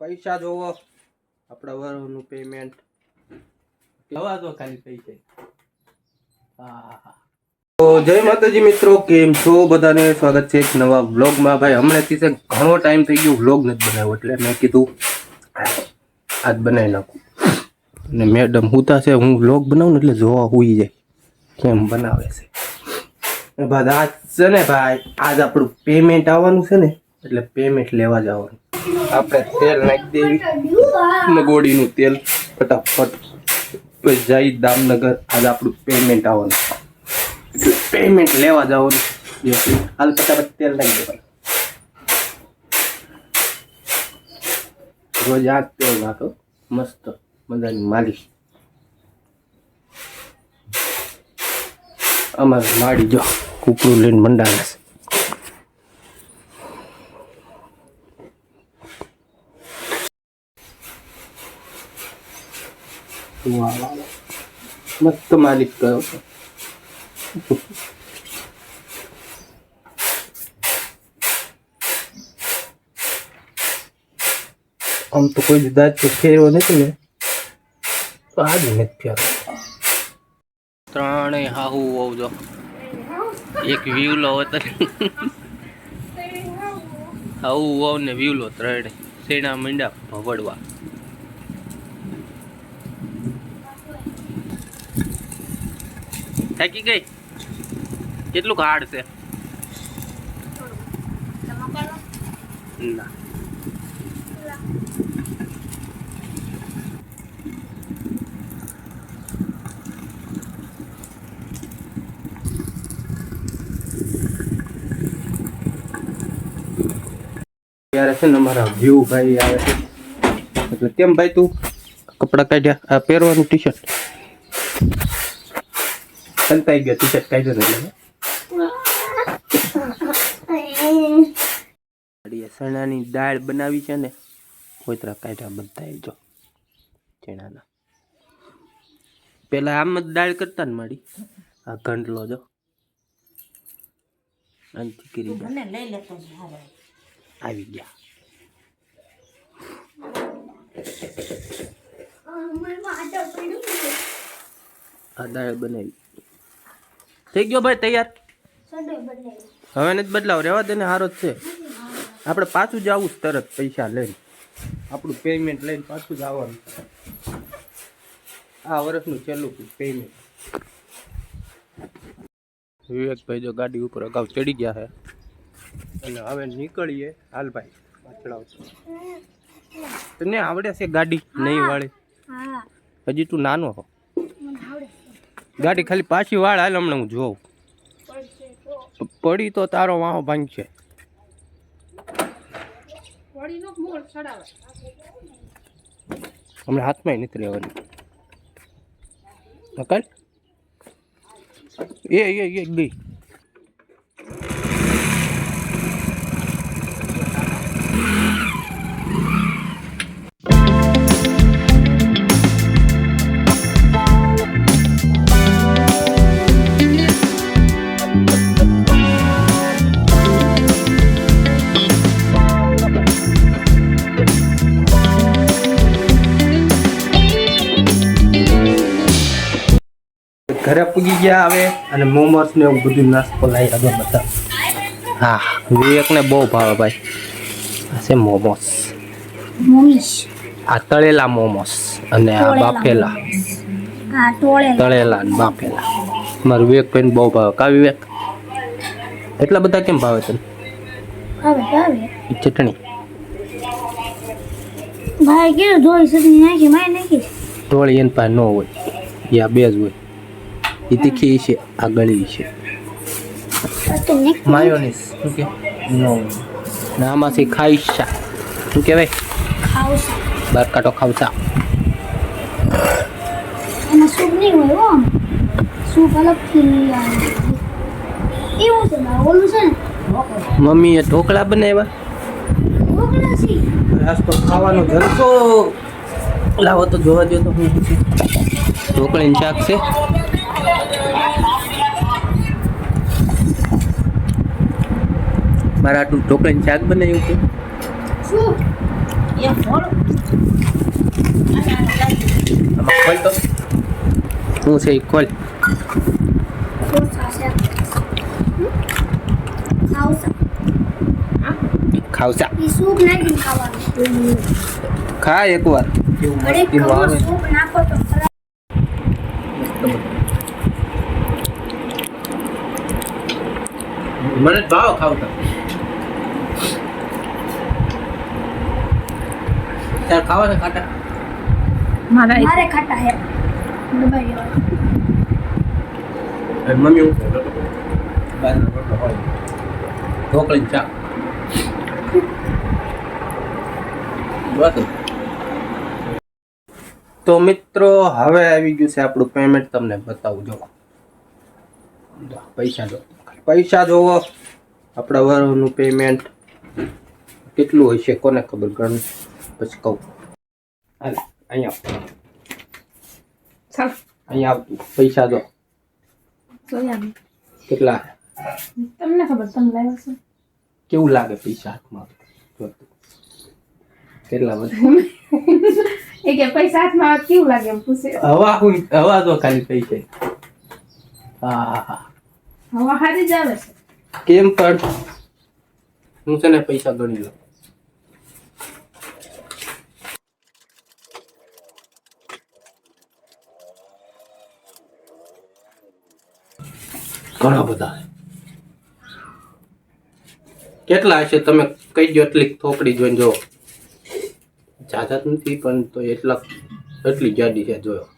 પૈસા જોવો. આપણા વરુનું પેમેન્ટ લવા દો ખાલી પૈસા. હા તો જય માતાજી મિત્રો કેમ છો? બધાને સ્વાગત છે એક નવા વ્લોગમાં ભાઈ હમણાંથી છે ઘણો ટાઈમ થઈ ગયો વ્લોગ નથી બનાવ્યો એટલે મેં કીધું આજ બનાવી નાખું. અને મેડમ હુતા છે હું વ્લોગ બનાવું એટલે જોવા હુઈ જાય. કેમ બનાવે છે? આજ છે ને ભાઈ આજ આપણું પેમેન્ટ આવવાનું છે ને એટલે પેમેન્ટ લેવા જવાનું. આપણે તેલ નાખી દેવી. મગોડીનું તેલ ફટાફટ જઈ દામનગર. આજે આપણું પેમેન્ટ આવવાનું. પેમેન્ટ લેવા જવાનું. હાલ ફટાફટ તેલ નાખી દેવાનું. રોજ આ તેલ નાખો. મસ્ત મજાની માલિશ. અમારે માડી જો કૂકરું લઈને મંડાવે છે. માલિશ કરો છો આમ તો કોઈ દી દાંત તો ફેરવો નથી ને તો આજ નથી ફેરવો ત્રણેય હાહુ હોવ જો એક વ્યુલો હતો હાહુ હોવ ને વ્યુલો ત્રણે સેણા મીંડા ભવડવા થાકી ગઈ? કેટલું હાર્ડ છે? ના. ત્યારે છે ને અમારા વ્યૂ ભાઈ આવે છે. એટલે કેમ ભાઈ તું? કપડાં કાઢ્યા. આ પહેરવાનું ટી શર્ટ સંતાઈ ગયા ટી શર્ટ કાઢ્યો એટલે ચણાની દાળ બનાવી છે ને કોઈતરા કાઢ્યા બધા જો ચણાના. પેલા આમ જ દાળ કરતા ને મારી આ ઘંટલો જો. આનથી કરી દે મને લઈ લેતો જ હારે. આવી ગયા. આ દાળ બનાવી. થઈ ગયો ભાઈ તૈયાર? હવે નથી બદલાવ રહેવા દે ને સારો જ છે. આપણે પાછું જવું જ તરત પૈસા લઈને. આપણું પેમેન્ટ લઈને પાછું જ આવવાનું. આ વર્ષનું છેલ્લું પેમેન્ટ વિવેકભાઈ જો ગાડી ઉપર અગાઉ ચડી ગયા છે. અને હવે નીકળીએ. હાલ ભાઈ પાછળ આવતો તને આવડે છે ગાડી? નહીં વાળી. હજી તું નાનો હો. ગાડી ખાલી પાછી વાળ હાલ હમણાં હું જોઉં. પડી તો તારો વાહો ભાંગશે હમણાં હાથમાં નથી રહેવાની નકલ? એ એ ગઈ ગયા આવે અને મોમોસ ને એવું બધું નાસ્તો લાવી આગળ બધા. હા વિવેકને બહુ ભાવે ભાઈ. આ છે મોમોસ. આ તળેલા મોમોસ અને આ બાફેલા. તળેલા. અને બાફેલા. મારું વિવેકભાઈને બહુ ભાવે. કા વિવેક? એટલા બધા કેમ ભાવે તને? ચટણી. ભાઈ કેવું ધોઈ સદની નાખી માય નાખી ટોળી એન પાસે ન હોય. યા બે જ હોય. એ તીખી છે આ ગળી છે માયોનીસ શું કે નો ને આમાંથી ખાઈશ શા શું કહેવાય ખાવશે બાર કાંટો ખાવતા એમાં સૂપ નહીં હોય હો. સૂપ અલગથી આવે. એવું છે ને ઓલું છે ને મમ્મીએ ઢોકળા બનાવ્યા ઢોકળા છે આજ તો ખાવાનો જલસો લાવો તો જોવા જો તો હું ઢોકળીનું શાક છે મારા આટલું ઢોકળીનું શાક બનાવ્યું છે. શું? એ અને આમાં ખોલ તો? શું છે એ ખોલ ખાવસા ખા એકવાર. વાર આવે. નાખો તો ખરા મને ભાવ ખાવતા તાર ખાવા છે ખાટા? મારા મારે ખાટા હે. દબાઈ દેવા મમ્મી હું બાજરો રોટલો હોય. ઢોકળી ચા. બસ. તો મિત્રો હવે આવી ગયું છે આપણું પેમેન્ટ તમને બતાવું જો જો, પૈસા જો. પૈસા જોવો. આપણા વરનું પેમેન્ટ કેટલું છે કોને ખબર ગણ. પછી કહું. હાલ અહીંયા. અહીંયા આવતું પૈસા જો. કેટલા? તમને ખબર તમે લાવ્યા છો? કેવું લાગે પૈસા હાથમાં. કેટલા બધા? એ કે પૈસા હાથમાં કેવું લાગે એમ પૂછે. હવા હું હવા તો ખાલી પૈસા. હા હા હા. હવા હારી જ આવે છે. કેમ પણ? હું છે ને પૈસા ગણી લઉં. ઘણા બધા. કેટલા હશે? તમે કઈ દો એટલી થોપડી જોઈને જો જાજા નથી, પણ તો એટલા એટલી જાડી છે, જોયો.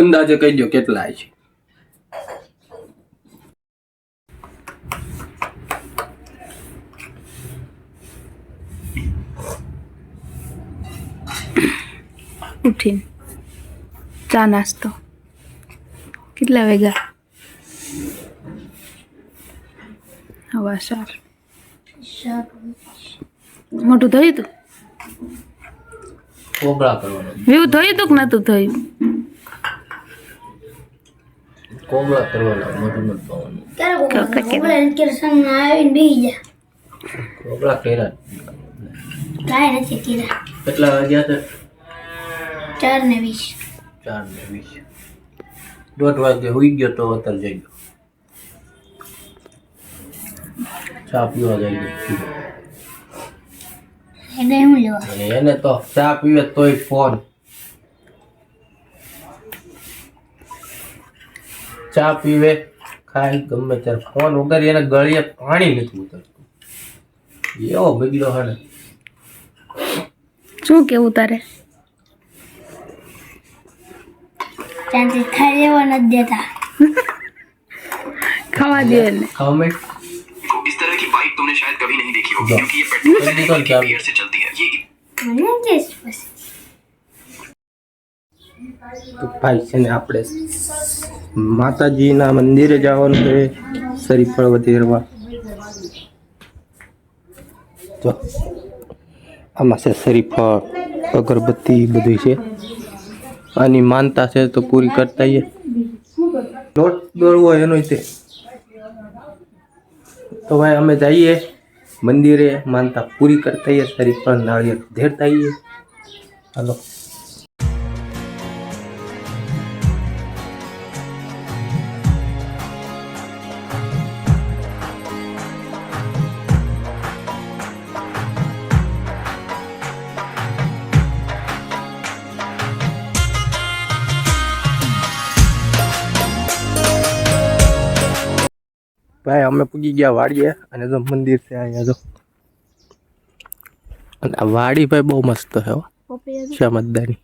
અંદાજે કહી દો કેટલા હશે? ઉઠીને ચા નાસ્તો. કેટલા વાગ્યા? હવા સાર. મોટું થયું તું? કોગળા કરવાનો. એવું થયું તું કે નતું થયું કોગળા કરવાના મોઢું નથી પાવાનું ક્યારે આવીને જા. કોગળા કર્યા. કાંઈ નથી કેટલા વાગ્યા છે ચાર ને વીસ. ચાર ને વીસ. દોઢ વાગે હોઈ ગયો તો અત્યારે જઈ ગયો. ચા પીવા જઈ ગયો. એને હું લેવા? એને તો ચા પીવે તોય ફોન. ચા પીવે ખાય ગમે ત્યારે ફોન વગર એને ગળીએ પાણી નથી ઉતરતું. એવો બગડ્યો હે શું કેવું તારે? ત્યાંથી ખાઈ લેવા નથી દેતા ખાવા દે ને ખાવા માંડ. इस तरह की बाइक तुमने शायद कभी नहीं देखी होगी जा। क्योंकि ये पेट्रोल से जल्दी नहीं कर बल्कि चालू। एयर से चलती है ये મને કેસ પછી તો ભાઈ છે ને આપણે માતાજીના મંદિરે જવાનું છે શરીફળ વધેરવા જો આમાં છે શરીફળ અગરબત્તી બધું છે આની માનતા છે તો પૂરી કરતા લોટ દોરવો એનો તે તો ભાઈ અમે જઈએ, મંદિરે માનતા પૂરી કરતા સારી પણ નાળિયેર ધેરતા હાલો. ભાઈ અમે પૂગી ગયા વાડીએ અને તો મંદિર છે અહીંયા જો. અને આ વાડી ભાઈ બહુ મસ્ત છે શ્યામદાની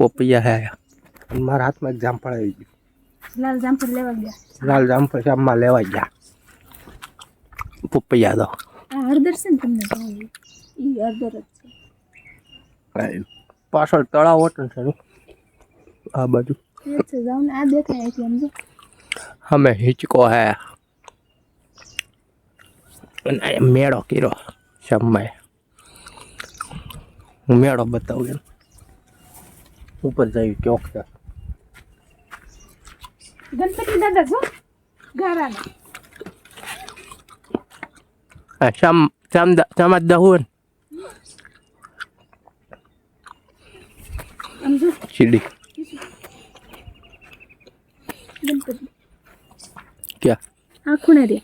પોપૈયા હે અને મારા હાથમાં એક જામફળ આવી ગયું. લાલ જામફળ લેવા ગયા. લાલ જામફળ શ્યામમાં લેવા ગયા. પોપૈયા તો. હળદર છે ને તમને ઈ હળદર જ છે. પાછળ તળાવ હોટલ છે આ બાજુ. જાઉં ને આ દેખાય સમજો અમે હિંચકો હે અને આ મેળો કર્યો શ્યામમાં હું મેળો બતાવું એમ ઉપર જઈ ચોક છે ગણપતિ દાદા છો ગારાના હા શ્યામ ચામદા ચામાદા હોય ને આમ જો ચીડી ગણપતિ ક્યાં? આ ખૂણે રે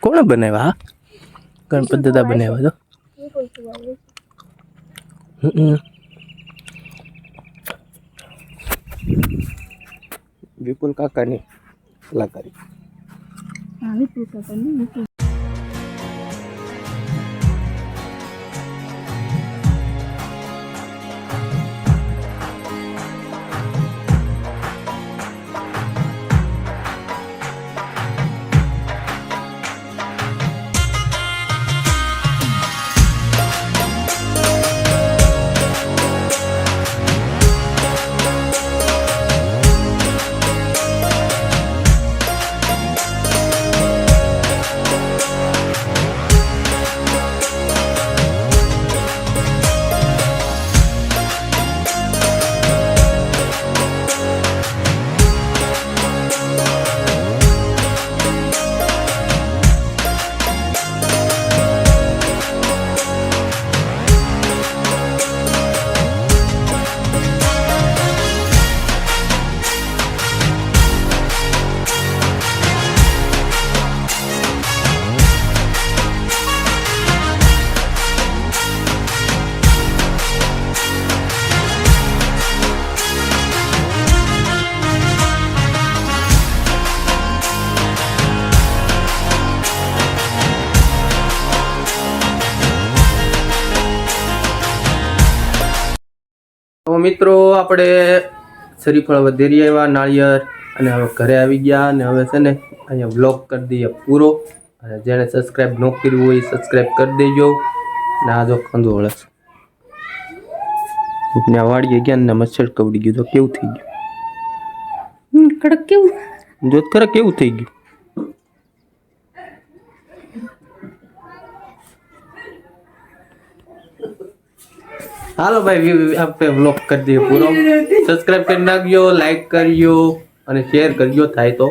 કોણ બનાવ્યા? હા? ગણપત દાદા બનાવ્યા તો. વિપુલ કાકાની કલાકારી વિપુલ કાકા વિપુલ. મિત્રો આપણે શરીફળ વધેરી આવ્યા નાળિયેર અને હવે ઘરે આવી ગયા અને હવે છે ને અહીંયા વ્લોગ કરી દઈએ પૂરો. અને જેણે સબસ્ક્રાઈબ ન કર્યું હોય સબસ્ક્રાઈબ કરી દેજો. ને આ જો ખંદો છે ને આ ગયા ને મચ્છર કવડી ગયું. તો કેવું થઈ ગયું? કડક કેવું? જોત ખરા કેવું થઈ ગયું? હાલો ભાઈ આપણે વ્લોગ કરી દઈએ પૂરો. સબસ્ક્રાઈબ કરી નાખજો લાઈક કરજો અને શેર કરજો થાય તો.